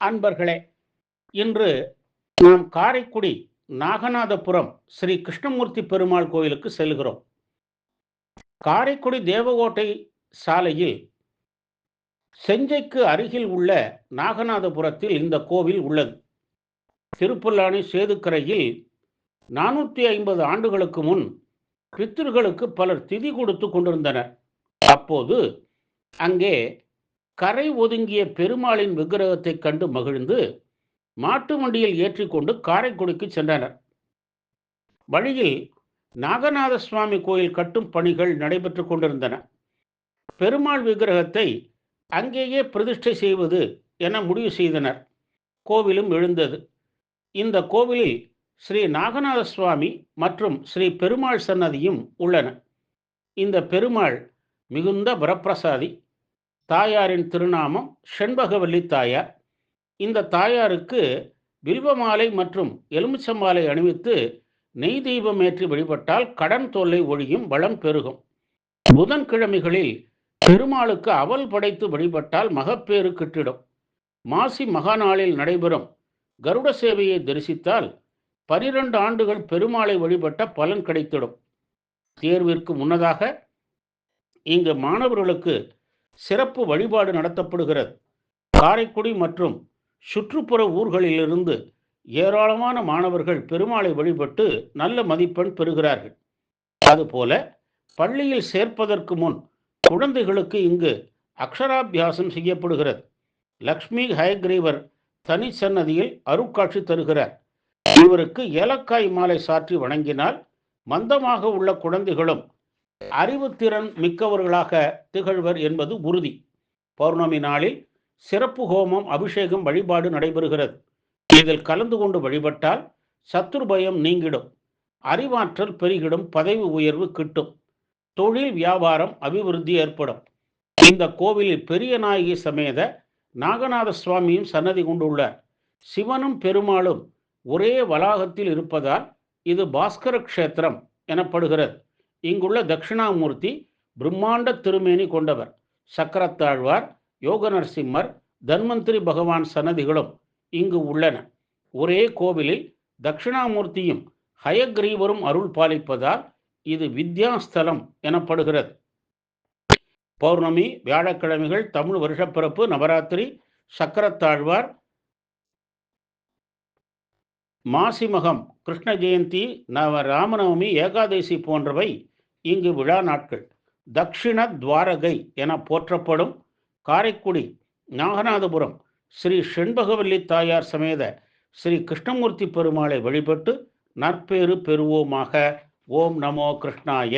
அன்பர்களே இன்று நாம் காரைக்குடி நாகநாதபுரம் ஸ்ரீ கிருஷ்ணமூர்த்தி பெருமாள் கோயிலுக்கு செல்கிறோம். காரைக்குடி தேவகோட்டை சாலையில் செஞ்சைக்கு அருகில் உள்ள நாகநாதபுரத்தில் இந்த கோவில் உள்ளது. திருப்புல்லானி சேதுக்கரையில் நானூற்றி ஐம்பது ஆண்டுகளுக்கு முன் பித்திருகளுக்கு பலர் திதி கொடுத்து கொண்டிருந்தனர். அப்போது அங்கே கரை ஒதுங்கிய பெருமாளின் விக்கிரகத்தை கண்டு மகிழ்ந்து மாட்டு வண்டியில் ஏற்றிக்கொண்டு காரைக்குடிக்கு சென்றனர். வழியில் நாகநாத சுவாமி கோயில் கட்டும் பணிகள் நடைபெற்று கொண்டிருந்தன. பெருமாள் விக்கிரகத்தை அங்கேயே பிரதிஷ்டை செய்வது என முடிவு செய்தனர். கோவிலும் எழுந்தது. இந்த கோவிலில் ஸ்ரீ நாகநாத சுவாமி மற்றும் ஸ்ரீ பெருமாள் சன்னதியும் உள்ளன. இந்த பெருமாள் மிகுந்த வரப்பிரசாதி. தாயாரின் திருநாமம் செண்பகவல்லி தாயார். இந்த தாயாருக்கு வில்வமாலை மற்றும் எலுமிச்சம்பாலை அணிவித்து நெய் தீபம் ஏற்றி வழிபட்டால் கடன் தொல்லை ஒழியும் வளம் பெருகும். புதன்கிழமைகளில் பெருமாளுக்கு அவல் படைத்து வழிபட்டால் மகப்பேறு கிட்டிடும். மாசி மகாநாளில் நடைபெறும் கருட சேவையை தரிசித்தால் பனிரெண்டு ஆண்டுகள் பெருமாளை வழிபட்ட பலன் கிடைத்திடும். தேர்விற்கு முன்னதாக இங்கு மாணவர்களுக்கு சிறப்பு வழிபாடு நடத்தப்படுகிறது. காரைக்குடி மற்றும் சுற்றுப்புற ஊர்களிலிருந்து ஏராளமான மாணவர்கள் பெருமாளை வழிபட்டு நல்ல மதிப்பெண் பெறுகிறார்கள். அதுபோல பள்ளியில் சேர்ப்பதற்கு முன் குழந்தைகளுக்கு இங்கு அக்ஷராபியாசம் செய்யப்படுகிறது. லக்ஷ்மி ஹயக்ரீவர் தனி சன்னதியில் அருட்காட்சி தருகிறார். இவருக்கு ஏலக்காய் மாலை சாற்றி வணங்கினால் மந்தமாக உள்ள குழந்தைகளும் அறிவுத்திறன் மிக்கவர்களாக திகழ்வர் என்பது உறுதி. பௌர்ணமி நாளில் சிறப்பு ஹோமம் அபிஷேகம் வழிபாடு நடைபெறுகிறது. இதில் கலந்து கொண்டு வழிபட்டால் சத்துரு பயம் நீங்கிடும். அறிவாற்றல் பெருகிடும் பதவி உயர்வு கிட்டும். தொழில் வியாபாரம் அபிவிருத்தி ஏற்படும். இந்த கோவிலில் பெரிய நாயகி சமேத நாகநாத சுவாமியும் சன்னதி கொண்டுள்ளார். சிவனும் பெருமாளும் ஒரே வளாகத்தில் இருப்பதால் இது பாஸ்கர கஷேத்திரம் எனப்படுகிறது. இங்குள்ள தட்சிணாமூர்த்தி பிரம்மாண்ட திருமேனி கொண்டவர். சக்கரத்தாழ்வார் யோக நரசிம்மர் தன்வந்திரி பகவான் சன்னதிகளும் இங்கு உள்ளன. ஒரே கோவிலில் தட்சிணாமூர்த்தியும் ஹயக்ரீவரும் அருள் பாலிப்பதால் இது வித்யாஸ்தலம் எனப்படுகிறது. பௌர்ணமி வியாழக்கிழமைகள் தமிழ் வருஷப்பிறப்பு நவராத்திரி சக்கரத்தாழ்வார் மாசிமகம் கிருஷ்ண ஜெயந்தி நவ ராமநவமி ஏகாதசி போன்றவை இங்கு விழா நாட்கள். தக்ஷிண துவாரகை என போற்றப்படும் காரைக்குடி நாகநாதபுரம் ஸ்ரீ செண்பகவல்லி தாயார் சமேத ஸ்ரீ கிருஷ்ணமூர்த்தி பெருமாளை வழிபட்டு நற்பேறு பெறுவோமாக. ஓம் நமோ கிருஷ்ணாய.